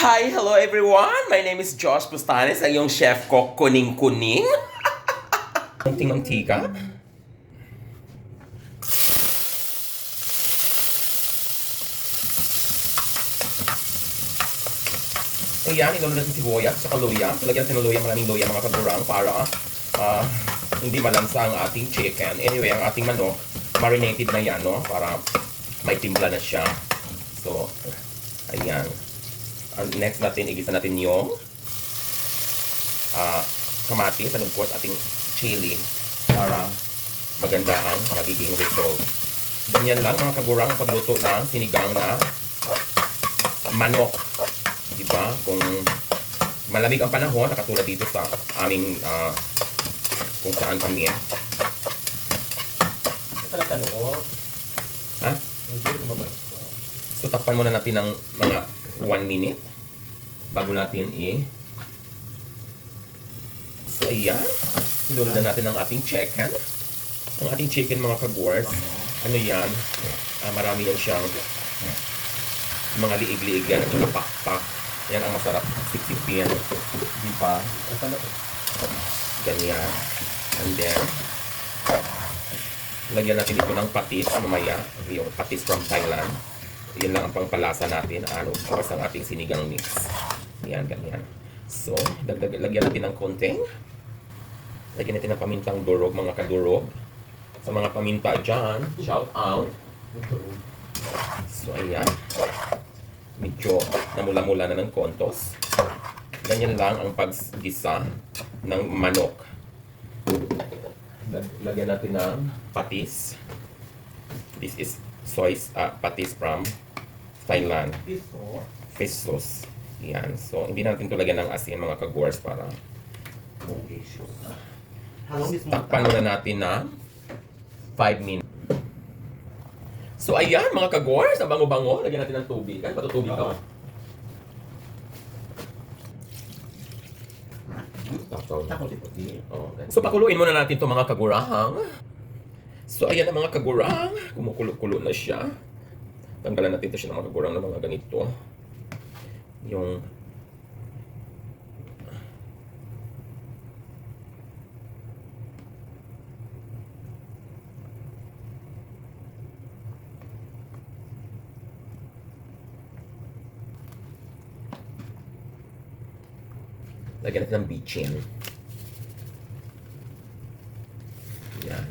Hi, hello everyone! My name is Josh Bustanes, ang iyong chef ko, Kuning Kuning. Kunting mantika. Ayan, ilalo natin sibuyas sa luya. Lagyan natin ng luya, maraming luya mga kagurang para ah, hindi malansa ang ating chicken. Anyway, ang ating manok, marinated na yan, no? Para may timpla na siya. So, ayan. Ang next natin, igisa natin yung ah, kamatis and of course ating chili para maganda ang magiging result. Ganyan lang mga kagurang ang pagluto ng sinigang na manok. Diba? Kung malamig ang panahon, nakatulad dito sa aming ah, kung saan kami. Pala tanong. Ha? Hindi lumabas. So, takpan muna natin ng mga 1 minute bago natin i So, ayan. Sinulod na natin ang ating chicken. Ang ating chicken, mga kagwars. Ano yan? Ah, marami yan siyang mga liig-liig yan at saka pakpak. Yan ang masarap siksipin. Di ba? Ito. Ganyan. And then, lagyan natin dito ng patis mamaya. Yung patis from Thailand. Yun lang ang pangpalasa natin. Ano, para sa ating sinigang mix. Yan, ganyan. So, dagdag, lagyan natin ng konting. Lagyan natin ng pamintang durog, mga kadurog. Sa mga paminta dyan, shout out. So, ayan. Medyo namula-mula na ng kontos. Ganyan lang ang paggisa ng manok. Lag- Lagyan natin ng patis. This is soy uh, patis from Thailand. Fish sauce. Yan. So, hindi natin ito lagyan ng asin mga kagors para takpan muna natin na 5 minutes. So, ayan mga kagors. Ang bango-bango. Lagyan natin ng tubig. Ay, patutubig ka. Oh, so pakuluin muna natin itong mga kagurang. So ayan ang mga kagurang. Kumukulo-kulo na siya. Tanggalan natin ito siya ng mga kagurang na mga ganito. Yung Lagyan natin ng bitchin. Yan.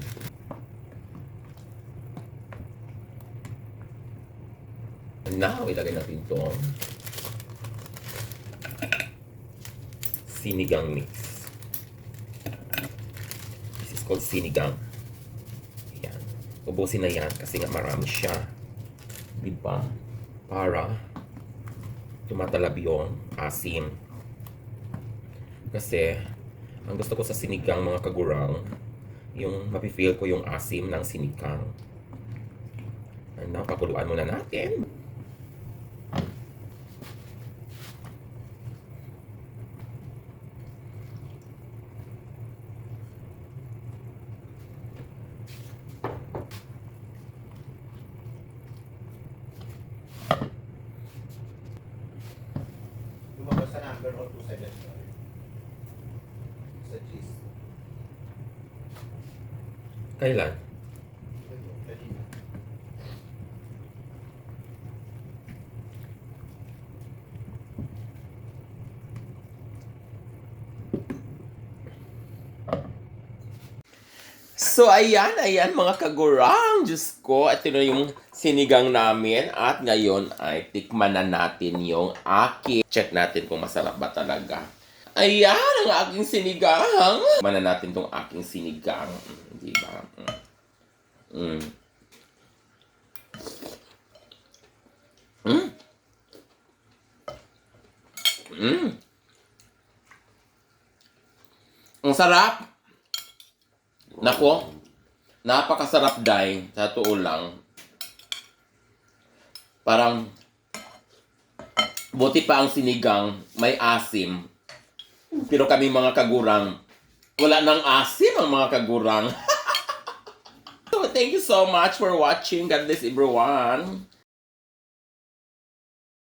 Now, ilagay natin ito. Sinigang mix. This is called sinigang. Yan. Ubusin na yan kasi nga marami siya. Di ba? Para tumatalab yung asim. Kasi, ang gusto ko sa sinigang mga kagurang, yung mapifeel ko yung asim ng sinigang. Ano, pakuluan muna natin. Sa number o two seven Sa cheese. Kailan? So, ayan, ayan mga kagurang. Diyos ko, ito na yung sinigang namin. At ngayon ay tikman na natin yung aking. Check natin kung masarap ba talaga. Ayan, ang aking sinigang. Tikman na natin tong aking sinigang. Mm, Di ba? Mm. Mm. Mm. Ang sarap. Nako, napakasarap dahil sa totoo lang. Parang buti pa ang sinigang, may asim. Pero kami mga kagurang, wala nang asim ang mga kagurang. so thank you so much for watching. God bless everyone.